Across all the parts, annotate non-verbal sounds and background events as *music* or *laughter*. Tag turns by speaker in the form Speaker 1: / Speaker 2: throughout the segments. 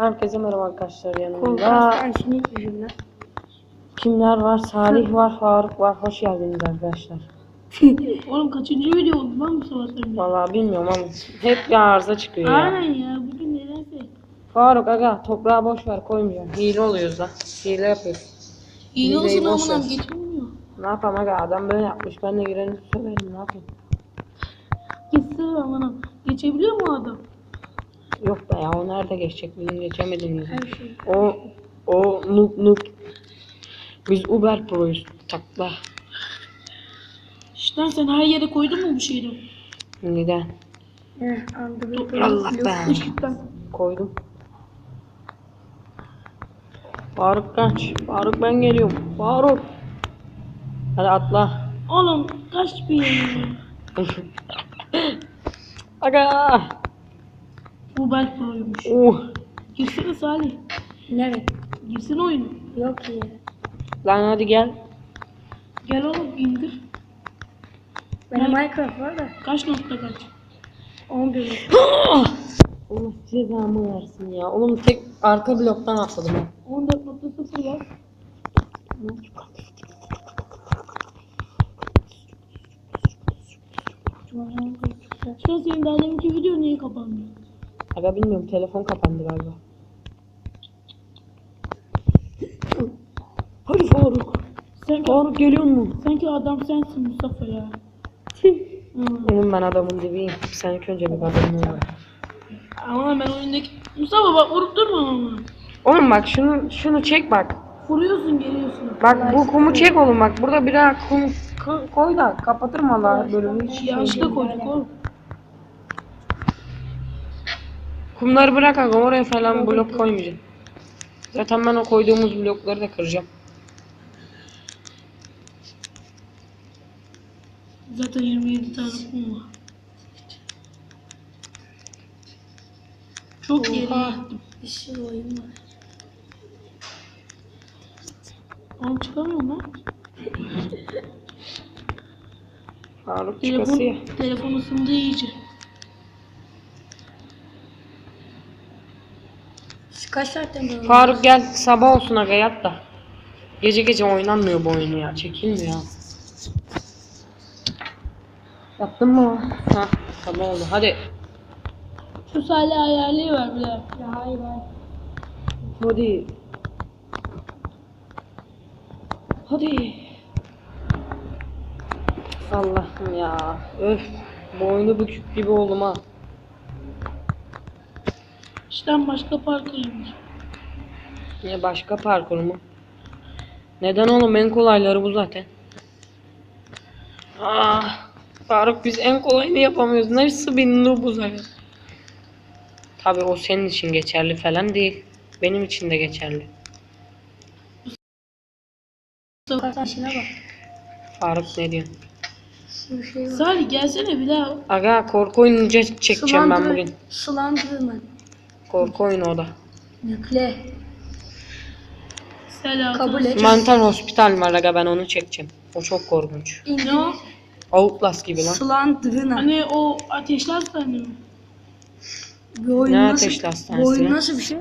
Speaker 1: Herkese merhaba arkadaşlar yanımda. Kimler var? Salih var, Faruk var. Hoş geldiniz arkadaşlar. *laughs*
Speaker 2: Oğlum kaçıncı video oldu lan bu sabahtan beri?
Speaker 1: Vallahi bilmiyorum ama hep bir arıza çıkıyor ya.
Speaker 2: Aynen ya bugün nedense.
Speaker 1: Faruk aga toprağı boş ver koymayacağım. Hile oluyoruz lan. Hile yapıyoruz.
Speaker 2: İyi
Speaker 1: Videoyu
Speaker 2: olsun
Speaker 1: boş ver.
Speaker 2: geçmiyor.
Speaker 1: Ne yapalım aga adam böyle yapmış. Ben de girelim söylerim ne yapayım.
Speaker 2: Gitsin amına. Geçebiliyor mu adam?
Speaker 1: Yok be ya o nerede geçecek bizim geçemediğimiz.
Speaker 3: Her şey.
Speaker 1: O o noob noob. Biz Uber Pro'yuz. Takla.
Speaker 2: İşte sen her yere koydun mu bu şeyi?
Speaker 1: Neden?
Speaker 3: Android
Speaker 1: Allah
Speaker 3: Yok.
Speaker 1: be.
Speaker 2: Işıktan.
Speaker 1: Koydum. Faruk kaç. Faruk ben geliyorum. Faruk. Hadi atla.
Speaker 2: Oğlum kaç bir yere. *laughs*
Speaker 1: Aga.
Speaker 2: Bu Bel Pro'ymuş.
Speaker 1: Uh.
Speaker 2: Girsene Salih.
Speaker 3: Nereye?
Speaker 2: Girsene oyunu.
Speaker 3: Yok ki.
Speaker 1: Lan hadi gel.
Speaker 2: Gel oğlum indir.
Speaker 3: Benim Minecraft var da
Speaker 2: Kaç nokta kaç?
Speaker 3: 11
Speaker 1: Allah cezamı versin ya. Oğlum tek arka bloktan atladım ben.
Speaker 2: 14.0 var. Şu an senin daha deminki video niye kapandı?
Speaker 1: Aga bilmiyorum telefon kapandı galiba. *laughs* Hadi Faruk.
Speaker 2: Sen
Speaker 1: Faruk geliyor mu?
Speaker 2: Sanki adam sensin Mustafa ya. Hı.
Speaker 1: Oğlum ben adamın dibiyim. Sen ilk önce bir adamın ol.
Speaker 2: Ama ben oyundaki... Mustafa bak vurup durma ama.
Speaker 1: Oğlum bak şunu şunu çek bak.
Speaker 2: Vuruyorsun geliyorsun.
Speaker 1: Bak bu kumu çek oğlum bak. Burada birer kum ko- koy da kapatırım Allah bölümü. Hiç
Speaker 2: Yanlışlıkla koyduk oğlum.
Speaker 1: Kumları bırak aga oraya falan blok koymayacağım. Zaten ben o koyduğumuz blokları da kıracağım.
Speaker 2: Zaten 27 tane kum var. Çok gittim.
Speaker 3: bir sürü oyun var.
Speaker 2: Oğlum çıkamıyorum lan.
Speaker 1: Faruk çıkası ya.
Speaker 2: Telefon ısındı iyice.
Speaker 3: Kaç saatten beri
Speaker 1: Faruk gel sabah olsun aga yat da. Gece gece oynanmıyor bu oyunu ya. Çekilmiyor ya. Yattın mı? Ha sabah oldu. Hadi.
Speaker 2: Şu Salih ayarlayı ver bir daha.
Speaker 3: Ya hayır hayır.
Speaker 1: Hadi. Hadi. Allah'ım ya. Öf. Boynu bükük gibi oldum ha.
Speaker 2: İşten başka parkuruymuş.
Speaker 1: Niye başka parkur mu? Neden oğlum en kolayları bu zaten. Ah, Faruk biz en kolayını yapamıyoruz. Nasıl bir noobuz aga? Tabi o senin için geçerli falan değil. Benim için de geçerli.
Speaker 3: Bak.
Speaker 1: Faruk ne diyorsun?
Speaker 3: Bir şey var.
Speaker 2: Salih gelsene bir daha.
Speaker 1: Aga korku oyunu ce- çekeceğim ben bugün.
Speaker 3: Slenderman.
Speaker 1: Korku oyunu o da.
Speaker 3: Yükle.
Speaker 2: Selam.
Speaker 3: Kabul et.
Speaker 1: Mantar Hospital var aga ben onu çekeceğim. O çok korkunç.
Speaker 2: Ne o?
Speaker 1: Outlast gibi lan.
Speaker 3: Slenderman.
Speaker 2: Hani o ateşli hastane mi?
Speaker 3: Bir oyun
Speaker 1: Ne
Speaker 3: nasıl?
Speaker 1: ateşli
Speaker 3: Bu
Speaker 1: hastanesi
Speaker 3: oyun
Speaker 1: lan?
Speaker 3: nasıl bir şey?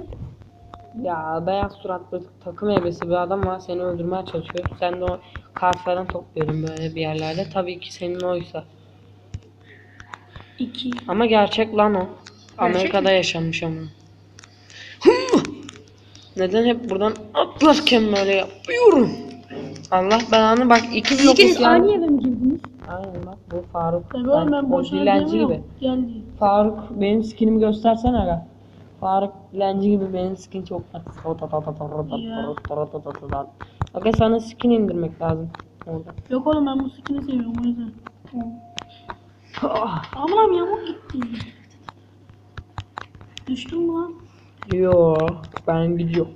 Speaker 1: Ya beyaz suratlı takım elbisesi bir adam var seni öldürmeye çalışıyor. Sen de o kart falan topluyordun böyle bir yerlerde. Tabii ki senin oysa.
Speaker 2: İki.
Speaker 1: Ama gerçek lan o. Amerika'da yaşanmış ama. Neden hep buradan atlarken böyle yapıyorum? Allah belanı bak iki blok
Speaker 3: İkiniz
Speaker 1: isyan-
Speaker 3: aynı eve mi girdiniz?
Speaker 1: Aynen bak bu Faruk.
Speaker 2: Tabii oğlum ben
Speaker 1: o
Speaker 2: boşuna
Speaker 1: dilenci gibi.
Speaker 2: demiyorum. Geldi.
Speaker 1: Faruk benim skinimi göstersene aga. Faruk dilenci gibi benim skin çok Aga sana skin indirmek lazım. Orada.
Speaker 2: Yok oğlum ben bu skin'i seviyorum o yüzden.
Speaker 1: Ah,
Speaker 2: yamuk gitti. Düştün mü lan?
Speaker 1: Yo ben gidiyorum.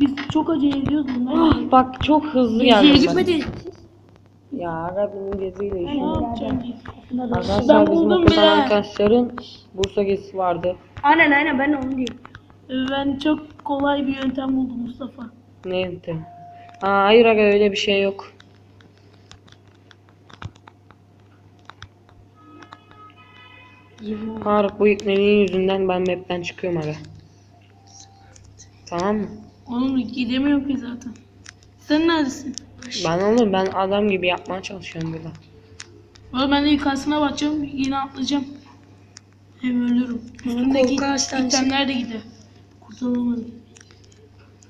Speaker 2: Biz çok acele ediyoruz bunlar.
Speaker 1: Ah, bak çok hızlı
Speaker 3: Geziye
Speaker 1: geldim ben.
Speaker 3: gitmediniz.
Speaker 1: Ya benim geziyle işim
Speaker 2: Ne
Speaker 1: yok.
Speaker 2: yapacağım?
Speaker 1: Arkadaşlar
Speaker 2: Ben
Speaker 1: bizim
Speaker 2: buldum
Speaker 1: okuldan
Speaker 2: bile.
Speaker 1: arkadaşların Bursa gezisi vardı.
Speaker 3: Aynen aynen ben de onu diyorum.
Speaker 2: Ben çok kolay bir yöntem buldum Mustafa.
Speaker 1: Ne yöntem? Aa, hayır aga öyle bir şey yok. Faruk bu iplerin yüzünden ben map'ten çıkıyorum aga. Tamam mı?
Speaker 2: Oğlum gidemiyorum ki zaten. Sen neredesin?
Speaker 1: Ben oğlum ben adam gibi yapmaya çalışıyorum burada.
Speaker 2: Oğlum ben de yukarısına bakacağım. Yine atlayacağım. Hem ölürüm. Üstümdeki
Speaker 3: hastanesi.
Speaker 2: itemler de gider. Kurtulamadım.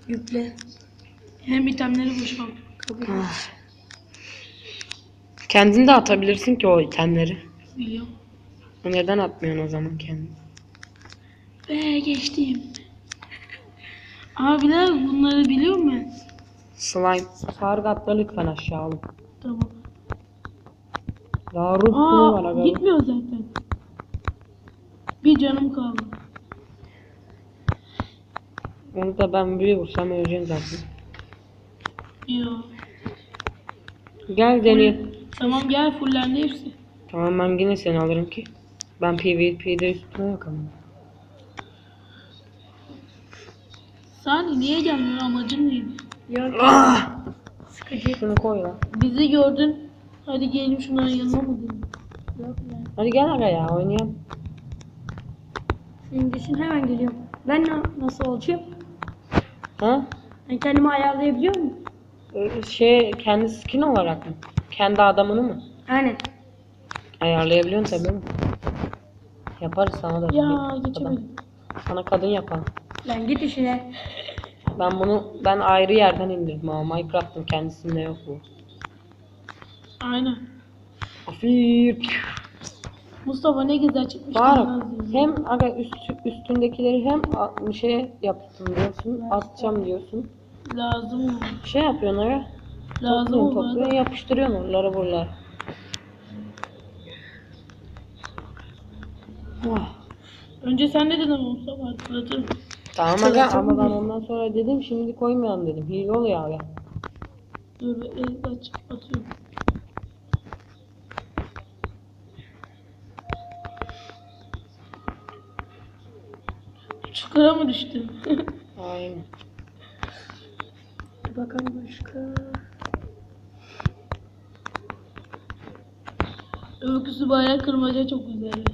Speaker 3: Yükle.
Speaker 2: Hem itemleri boşalt.
Speaker 3: Kabul et.
Speaker 1: Kendin de atabilirsin ki o itemleri.
Speaker 2: Biliyorum.
Speaker 1: Neden atmıyorsun o zaman kendin?
Speaker 2: Ve geçtim. Abiler bunları biliyor mu?
Speaker 1: Slime. Faruk atla lütfen aşağı oğlum.
Speaker 2: Tamam.
Speaker 1: Daha ruh var aga.
Speaker 2: gitmiyor zaten. Bir canım kaldı.
Speaker 1: Onu da ben bir vursam öleceğim zaten.
Speaker 2: Yok.
Speaker 1: Gel deneyelim.
Speaker 2: Tamam gel fullendi hepsi.
Speaker 1: Tamam ben yine seni alırım ki. Ben PvP'de üstüne yok ama.
Speaker 2: Sani niye gelmiyor amacın neydi?
Speaker 3: Yok.
Speaker 1: Ah!
Speaker 3: Sıkıcı.
Speaker 1: Şunu koy lan.
Speaker 2: Bizi gördün. Hadi gelin şunların yanına mı dedin?
Speaker 3: Yok lan.
Speaker 1: Hadi gel aga ya oynayalım.
Speaker 3: Senin düşün hemen geliyorum. Ben na- nasıl olacağım?
Speaker 1: Ha?
Speaker 3: Ben kendimi ayarlayabiliyor muyum?
Speaker 1: Ee, Şey kendi skin olarak mı? Kendi adamını mı?
Speaker 3: Aynen.
Speaker 1: Ayarlayabiliyorsun tabii mi? Yaparız sana da.
Speaker 2: Ya
Speaker 1: bir
Speaker 2: geçemedim.
Speaker 1: Sana kadın yapalım.
Speaker 3: Lan git işine.
Speaker 1: Ben bunu ben ayrı yerden indirdim ama Minecraft'ın kendisinde yok bu.
Speaker 2: Aynen.
Speaker 1: Afir.
Speaker 2: Mustafa ne güzel çıkmış. Nazlı.
Speaker 1: hem aga üst, üstündekileri hem bir şey yaptım diyorsun, atacağım diyorsun.
Speaker 2: Lazım mı?
Speaker 1: Şey yapıyorsun aga.
Speaker 2: Lazım
Speaker 1: Topluyorsun, topluyorsun, yapıştırıyorsun oraları buraları. Oh.
Speaker 2: Önce sen ne dedin Mustafa? Hatırlatırım.
Speaker 1: Tamam aga ama ben ondan sonra dedim şimdi koymayalım dedim. Hile oluyor aga.
Speaker 2: Dur bekle aç atıyorum. Çukura mı düştün? *laughs*
Speaker 1: Aynen.
Speaker 3: Dur bakalım başka.
Speaker 2: Öyküsü bayağı kırmaca çok güzel.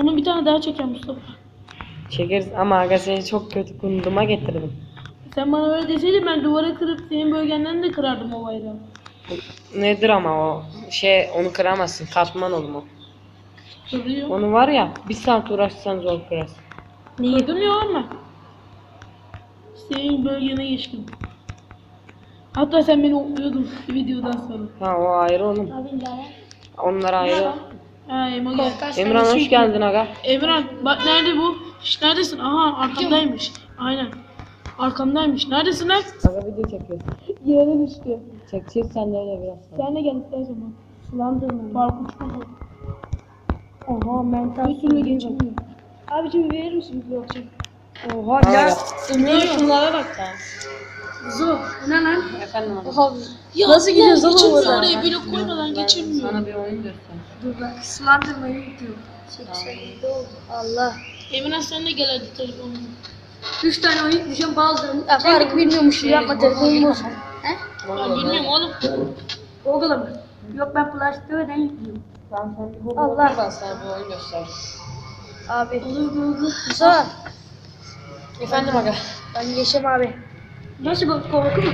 Speaker 2: Onu bir tane daha çeken Mustafa.
Speaker 1: Çekeriz ama aga seni çok kötü kunduma getirdim.
Speaker 2: Sen bana öyle deseydin ben duvara kırıp senin bölgenden de kırardım o bayrağı.
Speaker 1: Nedir ama o şey onu kıramazsın. Katman oğlum o.
Speaker 2: Kırıyor.
Speaker 1: Onu var ya bir saat uğraşsan zor kırarsın.
Speaker 2: Ya oğlum ben. Senin bölgene geçtim. Hatta sen beni okluyordun videodan sonra.
Speaker 1: Ha o ayrı oğlum. Onlar ayrı.
Speaker 2: Ha Emo gel.
Speaker 1: Emran hoş geldin aga.
Speaker 2: Emran bak nerede bu? Şş, neredesin? Aha arkamdaymış. Aynen. Arkamdaymış. Neredesin lan?
Speaker 1: Aga video çekiyorsun.
Speaker 2: Yere düştü.
Speaker 1: Çekeceğiz sen de öyle biraz. sonra.
Speaker 2: Sen de gel istersen bak.
Speaker 3: Sulandırma.
Speaker 2: Parkur çıkmadı.
Speaker 3: Oha mental.
Speaker 2: Bir türlü geçemiyor. Abicim verir misin bir blokçu?
Speaker 3: Oha ya.
Speaker 1: Emre şunlara bak ya.
Speaker 3: Zo. Bu ne lan?
Speaker 1: Efendim aga.
Speaker 3: Oha.
Speaker 2: Ya
Speaker 3: Nasıl gidiyoruz oğlum
Speaker 2: geçemiyor
Speaker 3: oradan?
Speaker 2: oraya blok koymadan
Speaker 1: Ben
Speaker 2: geçemiyor.
Speaker 1: Sana bir oyun göster.
Speaker 3: Dur bak. Sulandırmayı gidiyor. 87 oldu. Allah.
Speaker 2: Emran sen de gel hadi telefonuna.
Speaker 3: 3 tane oyun yükleyeceğim bazılarını. Ya Faruk bilmiyormuş yapma telefonum bozuk. He?
Speaker 2: Ben bilmiyorum oğlum.
Speaker 3: Google'a mı? Yok ben Playstore'dan yüklüyorum.
Speaker 1: Ben sana bir bu
Speaker 3: Allah.
Speaker 1: ben sana bir oyun göster.
Speaker 3: Abi. Olur Google. Musa.
Speaker 1: Efendim aga.
Speaker 3: Ben Yeşim abi. Nasıl bu korku mu?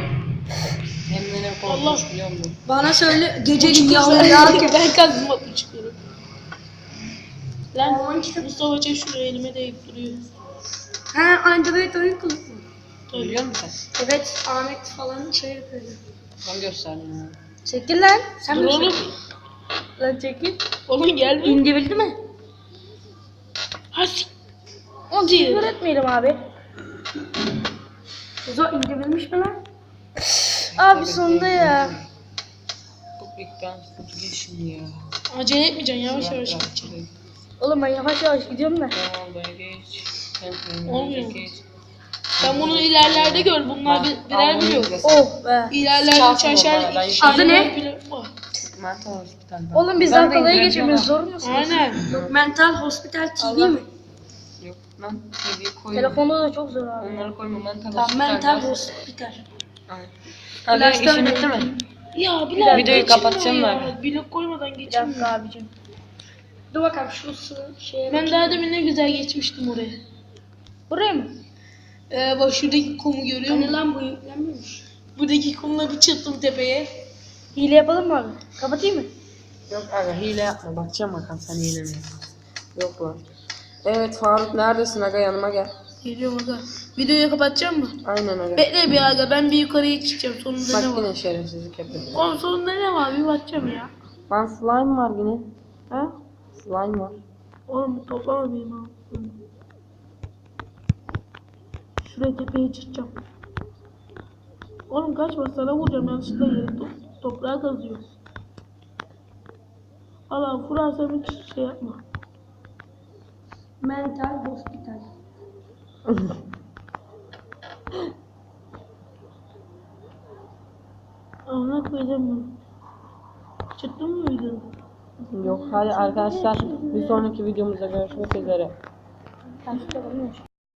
Speaker 1: Hem de ne korkunç biliyor musun?
Speaker 3: Bana söyle gecenin yağmur yağarken.
Speaker 2: ben kazdım atlı çıkıyorum. Lan Mustafa çek şuraya elime değip duruyor.
Speaker 3: Ha Android oyun kılıfı.
Speaker 2: Tabii.
Speaker 1: Biliyor musun sen?
Speaker 3: Evet Ahmet falan şey yapıyordu.
Speaker 1: Ben gösterdim ya.
Speaker 3: Çekil lan. Sen
Speaker 2: Dur
Speaker 3: mi
Speaker 2: oğlum.
Speaker 3: Lan çekil.
Speaker 2: Oğlum gelme.
Speaker 3: İndirildi mi?
Speaker 2: Hadi.
Speaker 3: Onu
Speaker 2: Diye.
Speaker 3: küfür etmeyelim abi. Zo indirilmiş mi lan? Abi sonunda ya.
Speaker 1: Bu büyükten sıkıntı geç şimdi ya.
Speaker 2: Acele etmeyeceksin yavaş yavaş gideceksin.
Speaker 3: Oğlum ben yavaş yavaş gidiyorum da.
Speaker 1: Tamam böyle geç. Sen
Speaker 2: Olmuyor.
Speaker 1: geç.
Speaker 2: Sen bunu ilerlerde gör. Bunlar bir, birer biliyor.
Speaker 3: Oh be.
Speaker 2: İlerlerde
Speaker 1: onları, ben-
Speaker 2: şeyler
Speaker 3: Adı ne?
Speaker 2: Bak.
Speaker 1: Mental hospitalden.
Speaker 3: Oğlum biz
Speaker 1: Ben de
Speaker 3: kolaya geçemiyoruz. Zor musun?
Speaker 2: Aynen.
Speaker 3: Yok mental hospital TV mi?
Speaker 1: Yok lan TV koyma.
Speaker 3: Telefonda da çok zor abi.
Speaker 1: Onları koyma mental
Speaker 3: Tamam mental
Speaker 1: yaz.
Speaker 3: hospital.
Speaker 1: Aynen. Hadi
Speaker 3: Flash'tan
Speaker 1: işin bitti mi?
Speaker 2: Ya Bilal
Speaker 1: Videoyu kapatacağım
Speaker 2: ya. Blok koymadan
Speaker 3: Bir
Speaker 2: geçilmiyor.
Speaker 3: dakika abicim. Dur bakalım şu sı- şeye
Speaker 2: Ben daha demin ne güzel geçmiştim oraya.
Speaker 3: Buraya mı?
Speaker 2: Ee, bak şuradaki kumu görüyor
Speaker 3: Hani
Speaker 2: musun?
Speaker 3: lan bu yüklenmiyormuş.
Speaker 2: Buradaki kumla bir çıktım tepeye.
Speaker 3: Hile yapalım mı abi? Kapatayım mı?
Speaker 1: Yok aga hile yapma. Bakacağım bakalım sen hile mi yapıyorsun. Yok lan. Evet Faruk neredesin aga yanıma gel.
Speaker 2: Geliyorum aga. Videoyu kapatacağım mı?
Speaker 1: Aynen aga.
Speaker 2: Bekle bir aga ben bir yukarıya çıkacağım. Sonunda
Speaker 1: Bak
Speaker 2: ne var?
Speaker 1: yine şerefsizlik yapıyor.
Speaker 2: Oğlum sonunda ne var? Bir bakacağım ya.
Speaker 1: Lan slime var yine.
Speaker 2: Ha?
Speaker 1: Slime var.
Speaker 2: Oğlum toplama benim ha. Şuraya tepeye çıkacağım. Oğlum kaçma sana vuracağım yanlışlıkla yere to- toprağa kazıyor. Allah sen hiç şey yapma.
Speaker 3: Mental hospital. *laughs*
Speaker 2: Ona koyacağım bunu. Çıktı mı video?
Speaker 1: Yok hadi arkadaşlar bir sonraki videomuzda görüşmek üzere.
Speaker 3: Çalamıyorum.